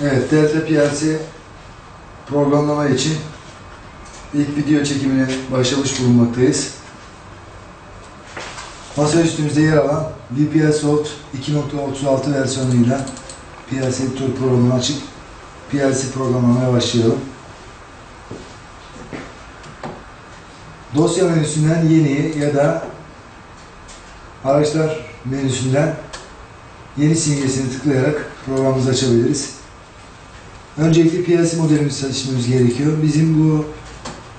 Evet, Delta PLC programlama için ilk video çekimine başlamış bulunmaktayız. Masa üstümüzde yer alan VPL Soft 2.36 versiyonuyla PLC Editor programını açıp PLC programlamaya başlayalım. Dosya menüsünden yeni ya da araçlar menüsünden yeni simgesini tıklayarak programımızı açabiliriz. Öncelikle PLC modelimizi seçmemiz gerekiyor. Bizim bu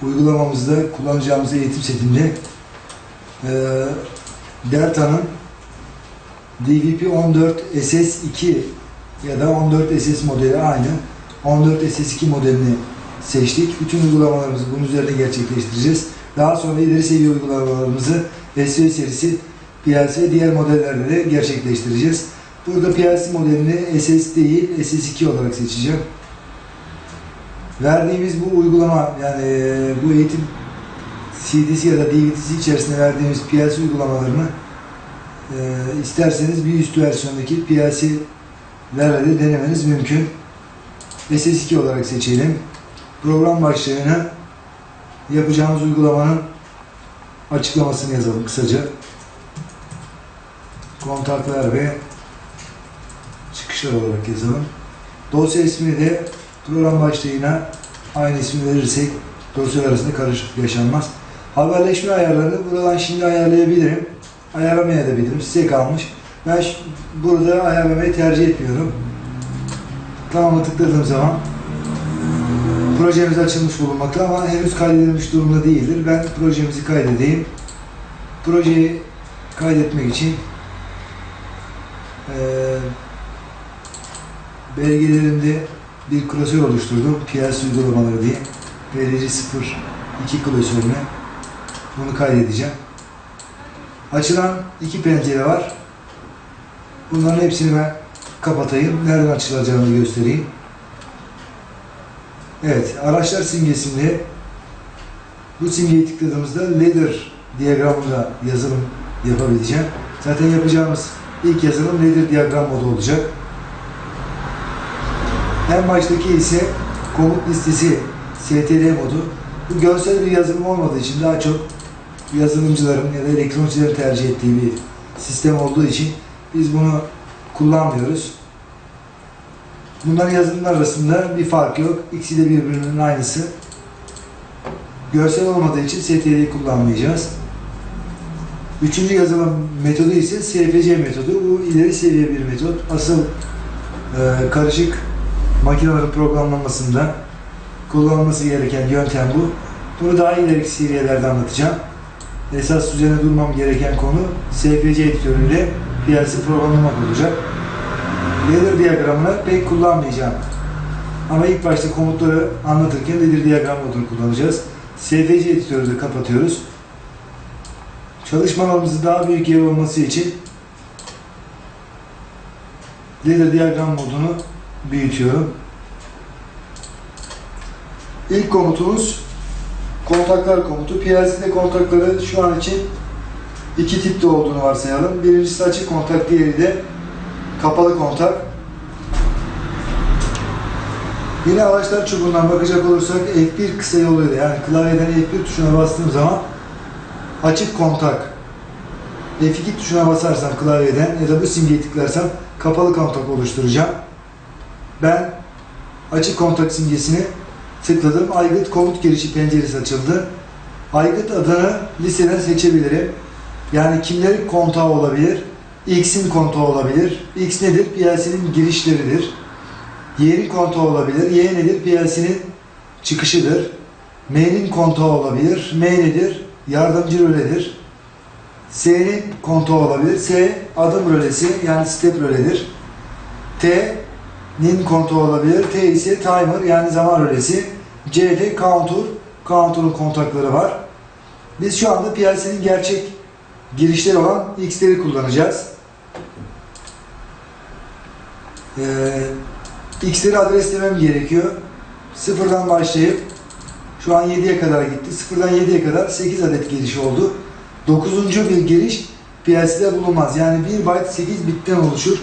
uygulamamızda kullanacağımız eğitim setinde eee Delta'nın DVP14 SS2 ya da 14 SS modeli aynı. 14 SS2 modelini seçtik. Bütün uygulamalarımızı bunun üzerinde gerçekleştireceğiz. Daha sonra ileri seviye uygulamalarımızı SV serisi PLC diğer modellerde de gerçekleştireceğiz. Burada PLC modelini SS değil SS2 olarak seçeceğim. Verdiğimiz bu uygulama yani e, bu eğitim CD'si ya da DVD'si içerisinde verdiğimiz PLC uygulamalarını e, isterseniz bir üst versiyondaki PLC'lerle de denemeniz mümkün. SS2 olarak seçelim. Program başlığına yapacağımız uygulamanın açıklamasını yazalım kısaca. Kontaklar ve çıkışlar olarak yazalım. Dosya ismini de program başlığına aynı ismi verirsek dosyalar arasında karışıklık yaşanmaz. Haberleşme ayarlarını buradan şimdi ayarlayabilirim. Ayarlamayabilirim. Size kalmış. Ben burada ayarlamayı tercih etmiyorum. Tamam'a tıkladığım zaman projemiz açılmış bulunmakta ama henüz kaydedilmiş durumda değildir. Ben projemizi kaydedeyim. Projeyi kaydetmek için eee belgelerimde bir klasör oluşturdum. PLC uygulamaları diye. PLC 02 klasörüne bunu kaydedeceğim. Açılan iki pencere var. Bunların hepsini ben kapatayım. Nereden açılacağını göstereyim. Evet, araçlar simgesinde bu simgeyi tıkladığımızda ladder diyagramında yazılım yapabileceğim. Zaten yapacağımız ilk yazılım ladder diyagram modu olacak. En baştaki ise komut listesi STR modu. Bu görsel bir yazılım olmadığı için daha çok yazılımcıların ya da elektronikçilerin tercih ettiği bir sistem olduğu için biz bunu kullanmıyoruz. Bunların yazılımlar arasında bir fark yok. İkisi de birbirinin aynısı. Görsel olmadığı için STR'yi kullanmayacağız. Üçüncü yazılım metodu ise SFC metodu. Bu ileri seviye bir metot. Asıl e, karışık makinelerin programlamasında kullanılması gereken yöntem bu. Bunu daha ileriki seviyelerde anlatacağım. Esas üzerine durmam gereken konu SFC editörüyle PLC programlamak olacak. Ladder diyagramını pek kullanmayacağım. Ama ilk başta komutları anlatırken ladder diyagram modunu kullanacağız. SFC editörü de kapatıyoruz. Çalışma alanımızın daha büyük yer olması için ladder diyagram modunu büyütüyorum. İlk komutumuz kontaklar komutu. PLC'de kontakları şu an için iki tipte olduğunu varsayalım. Birincisi açık kontak, diğeri de kapalı kontak. Yine araçlar çubuğundan bakacak olursak F1 kısa yoluyla yani klavyeden F1 tuşuna bastığım zaman açık kontak F2 tuşuna basarsam klavyeden ya da bu simgeyi tıklarsam kapalı kontak oluşturacağım. Ben açık kontak simgesini tıkladım. Aygıt komut girişi penceresi açıldı. Aygıt adını listeden seçebilirim. Yani kimlerin kontağı olabilir? X'in kontağı olabilir. X nedir? PLC'nin girişleridir. Y'nin kontağı olabilir. Y nedir? PLC'nin çıkışıdır. M'nin kontağı olabilir. M nedir? Yardımcı röledir. S'nin kontağı olabilir. S adım rölesi yani step röledir. T'nin kontağı olabilir. T ise timer yani zaman rölesi. C de counter. Counter'ın kontakları var. Biz şu anda PLC'nin gerçek girişleri olan X'leri kullanacağız. Ee, X'leri adreslemem gerekiyor. Sıfırdan başlayıp şu an 7'ye kadar gitti. Sıfırdan 7'ye kadar 8 adet giriş oldu. 9. bir giriş PLC'de bulunmaz. Yani 1 byte 8 bitten oluşur.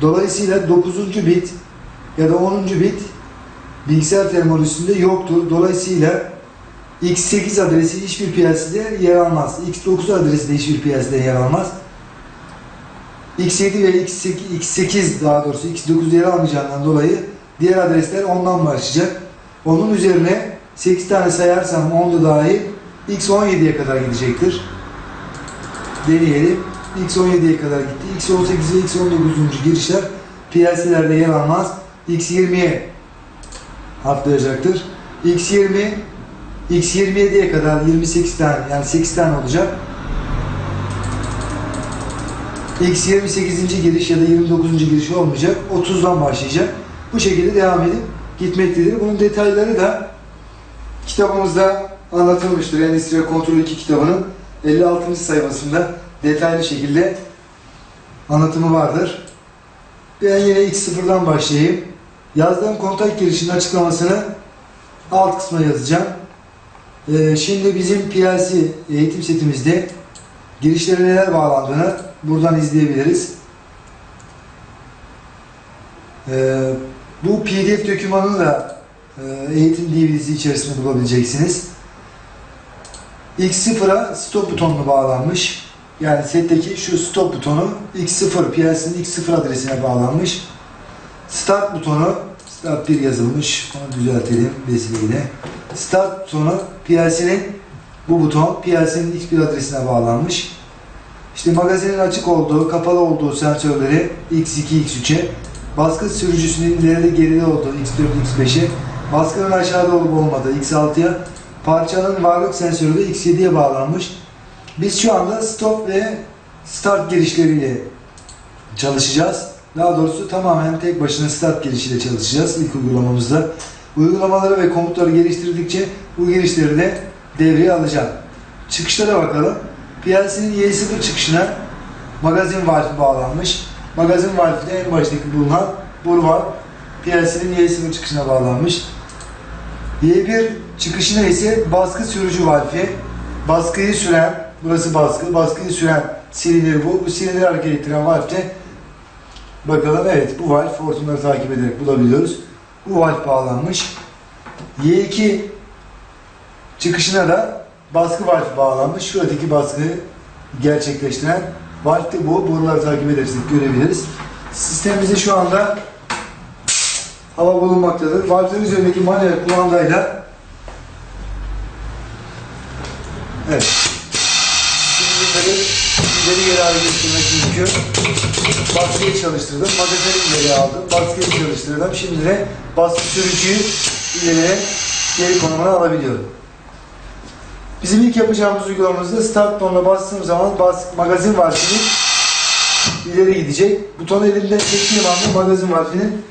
Dolayısıyla 9. bit ya da 10. bit bilgisayar terminal üstünde yoktur. Dolayısıyla X8 adresi hiçbir PLC'de yer almaz. X9 adresi de hiçbir PLC'de yer almaz. X7 ve X8, X8 daha doğrusu X9 yer almayacağından dolayı diğer adresler ondan başlayacak. Onun üzerine 8 tane sayarsam 10 da dahil X17'ye kadar gidecektir. Deneyelim. X17'ye kadar gitti. X18 ve X19. girişler PLC'lerde yer almaz. X20'ye atlayacaktır. X20 X27'ye kadar 28 tane yani 8 tane olacak. X28. giriş ya da 29. giriş olmayacak. 30'dan başlayacak. Bu şekilde devam edip gitmektedir. Bunun detayları da kitabımızda anlatılmıştır. Endüstri Kontrol 2 kitabının 56. sayfasında detaylı şekilde anlatımı vardır. Ben yine X0'dan başlayayım. Yazdığım kontak girişinin açıklamasını alt kısma yazacağım. Ee, şimdi bizim PLC eğitim setimizde girişlere neler bağlandığını buradan izleyebiliriz. Ee, bu PDF dokümanını da e, eğitim DVD'si içerisinde bulabileceksiniz. X0'a stop butonuna bağlanmış. Yani setteki şu stop butonu X0, PLC'nin X0 adresine bağlanmış. Start butonu, Start 1 yazılmış. Onu düzeltelim vesileyle. Start butonu PLC'nin bu buton PLC'nin X1 adresine bağlanmış. İşte magazinin açık olduğu, kapalı olduğu sensörleri X2, X3'e, baskı sürücüsünün ileride geride olduğu X4, X5'e, baskının aşağıda olup olmadığı X6'ya, parçanın varlık sensörü de X7'ye bağlanmış. Biz şu anda stop ve start girişleriyle çalışacağız. Daha doğrusu tamamen tek başına start girişiyle çalışacağız ilk uygulamamızda. Uygulamaları ve komutları geliştirdikçe bu girişleri de devreye alacağım. Çıkışlara bakalım. PLC'nin Y0 çıkışına magazin valfi bağlanmış. Magazin valfi de en baştaki bulunan boru var. PLC'nin Y0 çıkışına bağlanmış. Y1 çıkışına ise baskı sürücü valfi. Baskıyı süren, burası baskı, baskıyı süren silindir bu. Bu silindiri hareket ettiren valf de bakalım evet bu valf hortumları takip ederek bulabiliyoruz. Bu valf bağlanmış. Y2 çıkışına da baskı valfi bağlanmış. Şuradaki baskıyı gerçekleştiren valf de bu. Boruları takip edersek görebiliriz. Sistemimizde şu anda hava bulunmaktadır. Valflerin üzerindeki manuel kumandayla hareket ettirmek mümkün. Baskıyı çalıştırdım. Magazini ileri aldım. Baskıyı çalıştırdım. Şimdi de baskı sürücüyü ileri geri konumuna alabiliyorum. Bizim ilk yapacağımız uygulamamızda start butonuna bastığım zaman bas, magazin valfinin ileri gidecek. Butonu elimden çektiğim anda magazin valfinin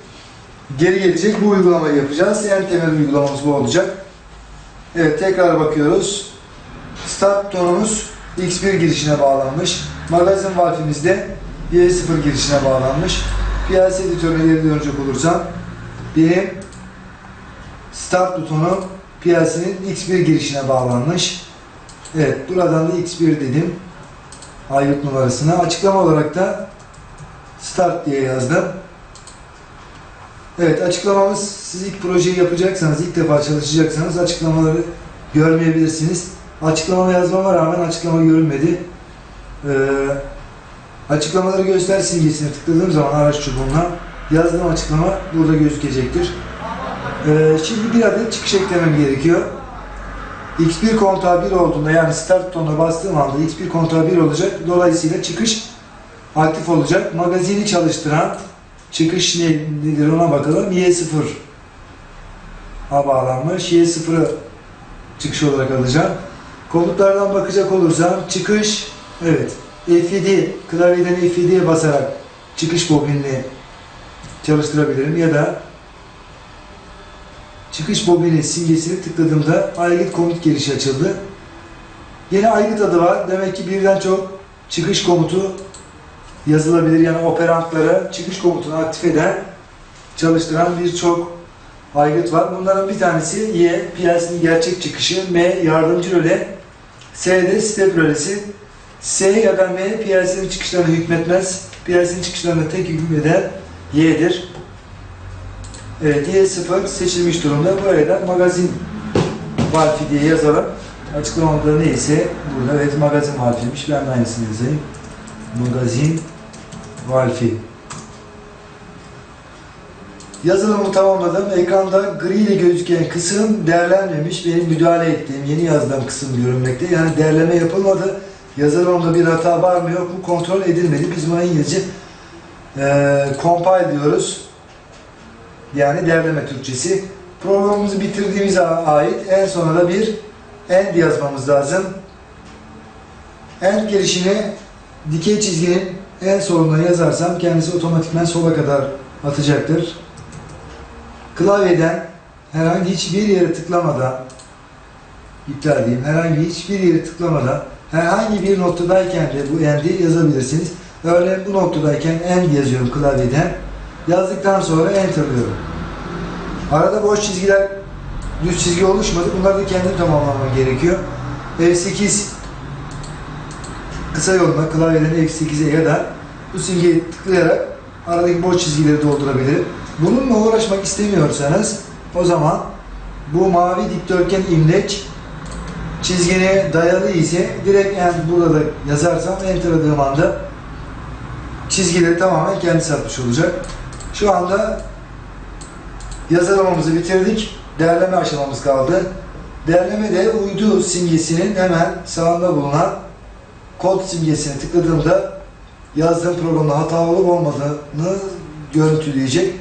geri gelecek. Bu uygulamayı yapacağız. En temel uygulamamız bu olacak. Evet tekrar bakıyoruz. Start butonumuz X1 girişine bağlanmış. Magazin valfimiz de Y0 girişine bağlanmış. PLC editörüne geri dönecek olursam benim Start butonu PLC'nin X1 girişine bağlanmış. Evet buradan da X1 dedim. Aygıt numarasına. Açıklama olarak da Start diye yazdım. Evet açıklamamız siz ilk projeyi yapacaksanız, ilk defa çalışacaksanız açıklamaları görmeyebilirsiniz. Açıklama yazmama rağmen açıklama görünmedi. Ee, açıklamaları göster simgesine tıkladığım zaman araç çubuğuna yazdığım açıklama burada gözükecektir. Ee, şimdi bir adet çıkış eklemem gerekiyor. X1 kontağı 1 olduğunda yani start butonuna bastığım anda X1 kontağı 1 olacak. Dolayısıyla çıkış aktif olacak. Magazini çalıştıran çıkış ne- nedir ona bakalım. Y0 a bağlanmış. Y0'ı çıkış olarak alacağım. Komutlardan bakacak olursam çıkış evet F7 klavyeden F7'ye basarak çıkış bobinini çalıştırabilirim ya da çıkış bobini simgesini tıkladığımda aygıt komut girişi açıldı. Yine aygıt adı var. Demek ki birden çok çıkış komutu yazılabilir. Yani operantlara çıkış komutunu aktif eden, çalıştıran birçok aygıt var. Bunların bir tanesi Y, PLC'nin gerçek çıkışı, M, yardımcı röle, S de step rölesi. S ya da M, PLC'nin çıkışlarına hükmetmez. PLC'nin çıkışlarına tek hükmeden Y'dir. Evet, Y0 seçilmiş durumda. Buraya da magazin valfi diye yazalım. Açıklamada neyse burada evet magazin valfiymiş. Ben de aynısını yazayım. Magazin valfi. Yazılımı tamamladım. Ekranda gri ile gözüken kısım değerlenmemiş. Benim müdahale ettiğim, yeni yazdığım kısım görünmekte. Yani değerleme yapılmadı. Yazılımda bir hata var mı yok mu kontrol edilmedi. Biz buna İngilizce eee compile diyoruz. Yani değerleme Türkçesi. Programımızı bitirdiğimize ait en sona da bir end yazmamız lazım. End girişini dikey çizginin en soluna yazarsam kendisi otomatikman sola kadar atacaktır. Klavyeden herhangi hiçbir yere tıklamadan iptal diyeyim, herhangi hiçbir yere tıklamadan herhangi bir noktadayken de bu end'i yazabilirsiniz. Örneğin bu noktadayken end yazıyorum klavyeden. Yazdıktan sonra enter'lıyorum. Arada boş çizgiler, düz çizgi oluşmadı. Bunları da kendim tamamlamam gerekiyor. F8 kısa yoluna klavyeden F8'e ya da bu simgeyi tıklayarak aradaki boş çizgileri doldurabilirim. Bununla uğraşmak istemiyorsanız o zaman bu mavi dikdörtgen imleç çizgine dayalı ise direkt yani burada da yazarsam enter'ladığım anda çizgileri tamamen kendisi atmış olacak. Şu anda yazılımımızı bitirdik. Değerleme aşamamız kaldı. Değerleme de uydu simgesinin hemen sağında bulunan kod simgesine tıkladığımda yazdığım programda hata olup olmadığını görüntüleyecek.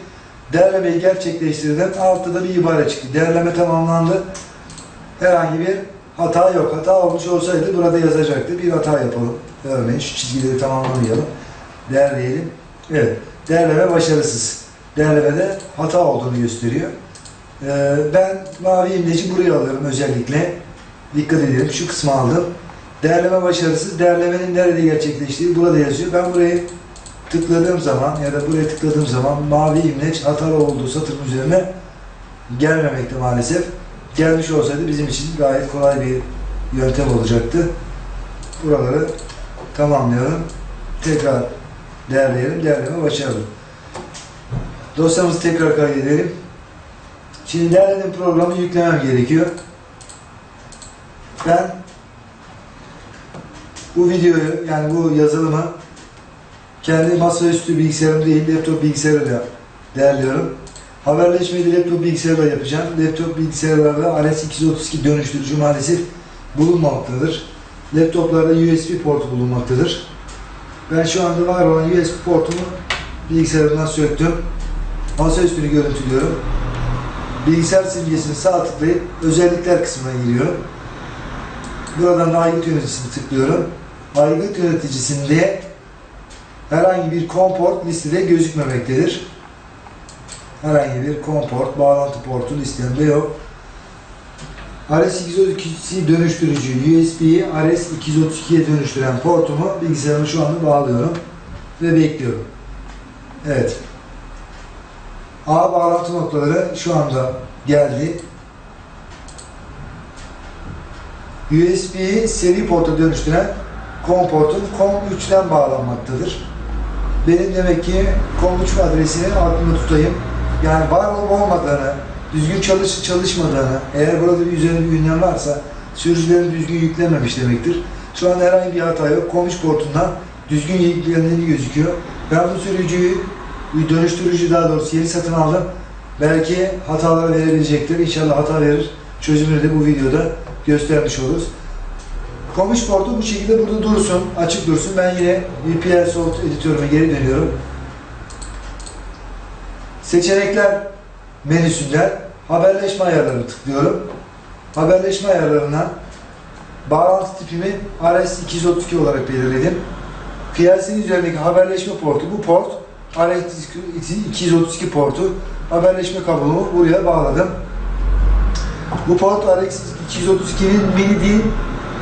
Değerlemeyi gerçekleştirdim. Altta da bir ibare çıktı. Değerleme tamamlandı. Herhangi bir hata yok. Hata olmuş olsaydı burada yazacaktı. Bir hata yapalım. Örneğin şu çizgileri tamamlamayalım. Değerleyelim. Evet. Değerleme başarısız. Değerlemede hata olduğunu gösteriyor. Ee, ben mavi imleci buraya alıyorum özellikle. Dikkat edelim. Şu kısmı aldım. Değerleme başarısız. Değerlemenin nerede gerçekleştiği burada yazıyor. Ben burayı tıkladığım zaman ya da buraya tıkladığım zaman mavi imleç hatalı olduğu satırın üzerine gelmemekte maalesef. Gelmiş olsaydı bizim için gayet kolay bir yöntem olacaktı. Buraları tamamlayalım. Tekrar değerleyelim. Değerleme başarılı. Dosyamızı tekrar kaydedelim. Şimdi değerlediğim programı yüklemem gerekiyor. Ben bu videoyu yani bu yazılımı kendi masaüstü bilgisayarım değil laptop bilgisayarıyla değerliyorum. Haberleşmeyi de laptop bilgisayarla yapacağım. Laptop bilgisayarlarda RS232 dönüştürücü maalesef bulunmamaktadır. Laptoplarda USB portu bulunmaktadır. Ben şu anda var olan USB portumu bilgisayarımdan söktüm. Masaüstünü görüntülüyorum. Bilgisayar simgesini sağ tıklayıp özellikler kısmına giriyorum. Buradan da aygıt yöneticisini tıklıyorum. Aygıt yöneticisinde herhangi bir komport listede gözükmemektedir. Herhangi bir komport, bağlantı portu listemde yok. RS232 dönüştürücü USB'yi RS232'ye dönüştüren portumu bilgisayarıma şu anda bağlıyorum ve bekliyorum. Evet. A bağlantı noktaları şu anda geldi. USB'yi seri porta dönüştüren COM portum COM3'ten bağlanmaktadır. Benim demek ki COM3 adresini aklımda tutayım. Yani var olup olmadığını, düzgün çalış çalışmadığını, eğer burada bir üzerinde bir ünlem varsa sürücülerin düzgün yüklememiş demektir. Şu an herhangi bir hata yok. COM3 portundan düzgün yüklendiğini gözüküyor. Ben bu sürücüyü dönüştürücü daha doğrusu yeni satın aldım. Belki hataları verebilecektir. İnşallah hata verir. Çözümünü de bu videoda göstermiş oluruz. Komuş portu bu şekilde burada dursun, açık dursun. Ben yine VPN Salt editörüme geri dönüyorum. Seçenekler menüsünden haberleşme ayarlarını tıklıyorum. Haberleşme ayarlarından bağlantı tipimi RS232 olarak belirledim. PLC'nin üzerindeki haberleşme portu bu port RS232 portu haberleşme kablomu buraya bağladım. Bu port RX232'nin mini değil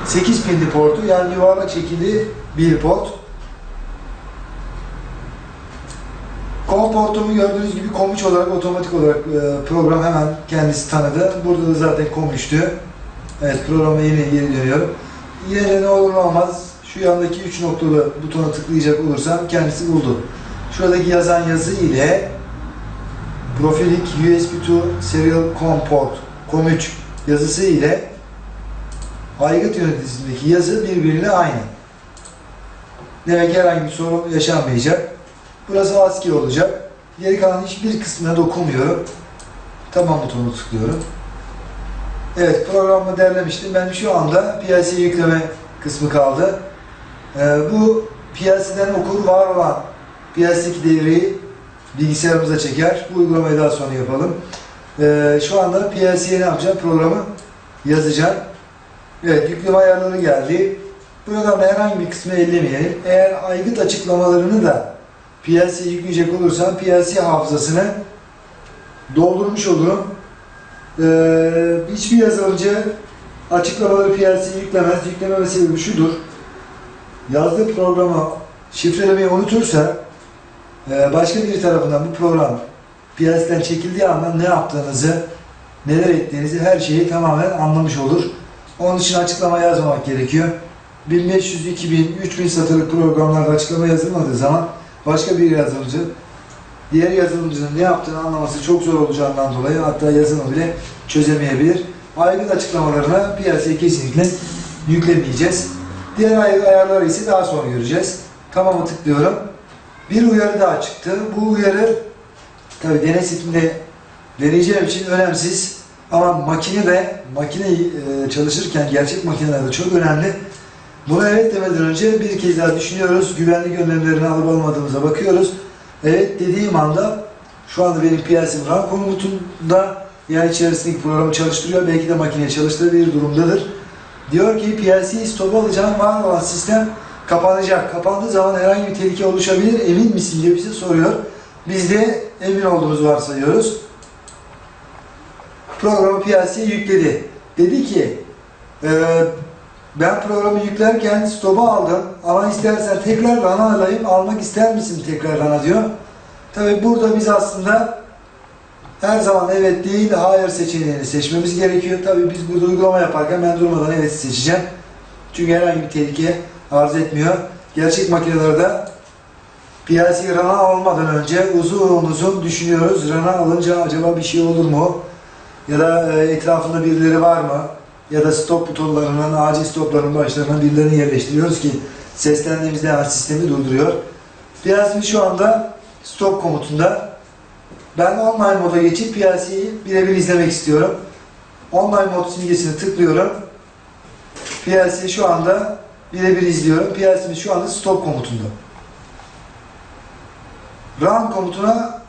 8 pinli portu yani yuvarlak şekilli bir port. COM portumu gördüğünüz gibi COM3 olarak otomatik olarak e, program hemen kendisi tanıdı. Burada da zaten COM3'tü. Evet programa yine geri dönüyorum. Yine de ne olur ne olmaz şu yandaki 3 noktalı butona tıklayacak olursam kendisi buldu. Şuradaki yazan yazı ile Profilik USB to Serial COM port COM3 yazısı ile aygıt yöneticisindeki yazı birbiriyle aynı. Demek herhangi bir sorun yaşanmayacak. Burası ASCII olacak. Geri kalan hiçbir kısmına dokunmuyorum. Tamam butonunu tıklıyorum. Evet programı derlemiştim. Ben şu anda PLC yükleme kısmı kaldı. Ee, bu PLC'den okur var olan PLC'deki devreyi bilgisayarımıza çeker. Bu uygulamayı daha sonra yapalım. Ee, şu anda PLC'ye ne yapacağım? Programı yazacağım. Evet yükleme ayarları geldi. Programda herhangi bir kısmı ellemeyelim. Eğer aygıt açıklamalarını da PLC'ye yükleyecek olursam PLC hafızasını doldurmuş olurum. Ee, hiçbir yazılımcı açıklamaları PLC'ye yüklemez. Yükleme sebebi şudur. Yazdığı programı şifrelemeyi unutursa e, başka biri tarafından bu program PLC'den çekildiği anda ne yaptığınızı, neler ettiğinizi her şeyi tamamen anlamış olur. Onun için açıklama yazmamak gerekiyor. 1500, 2000, 3000 satırlık programlarda açıklama yazılmadığı zaman başka bir yazılımcı diğer yazılımcının ne yaptığını anlaması çok zor olacağından dolayı hatta yazılımı bile çözemeyebilir. Aygıt açıklamalarına piyasaya kesinlikle yüklemeyeceğiz. Diğer ay- ayarları ise daha sonra göreceğiz. Tamam'a tıklıyorum. Bir uyarı daha çıktı. Bu uyarı tabi deney setinde deneyeceğim için önemsiz. Ama makine de makine e, çalışırken gerçek makinelerde çok önemli. Buna evet demeden önce bir kez daha düşünüyoruz. Güvenlik önlemlerini alıp almadığımıza bakıyoruz. Evet dediğim anda şu anda benim PLC'm RAM komutunda yani içerisindeki programı çalıştırıyor. Belki de makine çalıştırabilir durumdadır. Diyor ki PLC stop alacağım var olan sistem kapanacak. Kapandığı zaman herhangi bir tehlike oluşabilir. Emin misin diye bize soruyor. Biz de emin olduğumuzu varsayıyoruz. Programı PLC'ye yükledi. Dedi ki e, ben programı yüklerken stop'a aldım ama istersen tekrar rana alayım almak ister misin tekrar rana diyor. Tabi burada biz aslında her zaman evet değil de hayır seçeneğini seçmemiz gerekiyor. Tabi biz burada uygulama yaparken ben durmadan evet seçeceğim. Çünkü herhangi bir tehlike arz etmiyor. Gerçek makinelerde PLC rana almadan önce uzun uzun düşünüyoruz. Rana alınca acaba bir şey olur mu? Ya da e, etrafında birileri var mı? Ya da stop butonlarının, acil stopların başlarına birilerini yerleştiriyoruz ki seslendiğimizde hemen sistemi durduruyor. PLC şu anda stop komutunda. Ben online moda geçip PLC'yi birebir izlemek istiyorum. Online mod simgesini tıklıyorum. PLC şu anda birebir izliyorum. PLC'miz şu anda stop komutunda. Run komutuna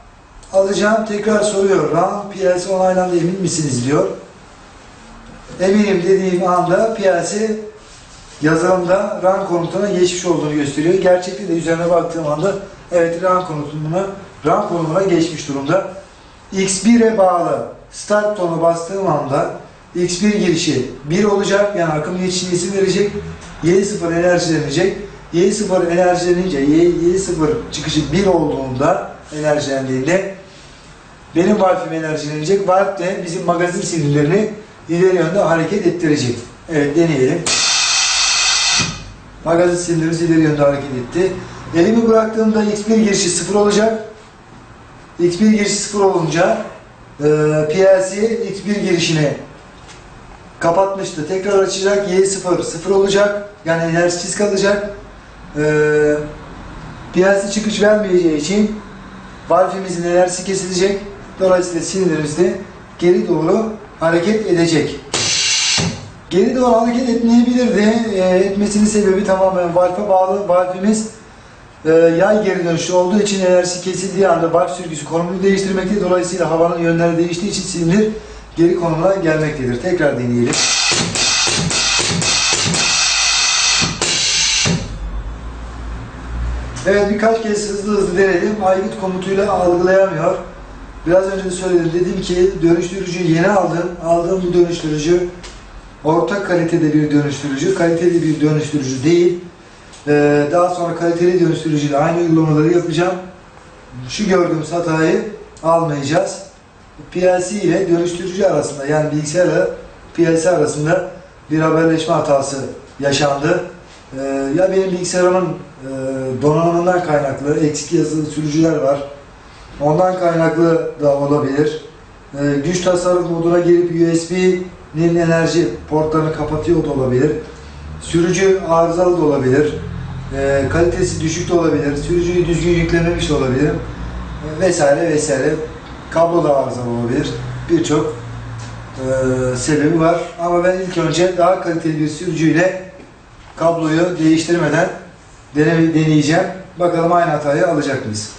alacağım tekrar soruyor. Run PLC onaylandı emin misiniz diyor. Eminim dediğim anda PLC yazılımda run komutuna geçmiş olduğunu gösteriyor. Gerçekte de üzerine baktığım anda evet run konumuna run konumuna geçmiş durumda. X1'e bağlı start tonu bastığım anda X1 girişi 1 olacak yani akım geçişine isim verecek. Y0 enerjilenecek. Y0 enerjilenince Y, Y0 çıkışı 1 olduğunda enerjilendiğinde benim valfim enerjilenecek. Valf de bizim magazin sinirlerini ileri yönde hareket ettirecek. Evet deneyelim. Magazin sinirlerimiz ileri yönde hareket etti. Elimi bıraktığımda X1 girişi 0 olacak. X1 girişi 0 olunca e, PLC X1 girişini kapatmıştı. Tekrar açacak. Y0 0 olacak. Yani enerjisiz kalacak. E, PLC çıkış vermeyeceği için valfimizin enerjisi kesilecek. Dolayısıyla sinirlerimiz de geri doğru hareket edecek. Geri doğru hareket etmeyebilirdi. E, etmesinin sebebi tamamen valfe bağlı. Valfimiz e, yay geri dönüşü olduğu için enerjisi kesildiği anda valf sürgüsü konumunu değiştirmekte. Dolayısıyla havanın yönleri değiştiği için silindir geri konumuna gelmektedir. Tekrar deneyelim. Evet birkaç kez hızlı hızlı denedim. Aygıt komutuyla algılayamıyor. Biraz önce de söyledim. Dedim ki dönüştürücüyü yeni aldım. Aldığım bu dönüştürücü orta kalitede bir dönüştürücü. Kaliteli bir dönüştürücü değil. Ee, daha sonra kaliteli dönüştürücüyle aynı uygulamaları yapacağım. Şu gördüğümüz hatayı almayacağız. PLC ile dönüştürücü arasında yani bilgisayarla PLC arasında bir haberleşme hatası yaşandı. Ee, ya benim bilgisayarımın e, donanımından kaynaklı eksik yazılı sürücüler var. Ondan kaynaklı da olabilir. Ee, güç tasarruf moduna girip USB'nin enerji portlarını kapatıyor da olabilir. Sürücü arızalı da olabilir. Ee, kalitesi düşük de olabilir. Sürücüyü düzgün yüklememiş de olabilir. Ee, vesaire vesaire. Kablo da arızalı olabilir. Birçok e, sebebi var. Ama ben ilk önce daha kaliteli bir sürücüyle kabloyu değiştirmeden dene- deneyeceğim. Bakalım aynı hatayı alacak mıyız?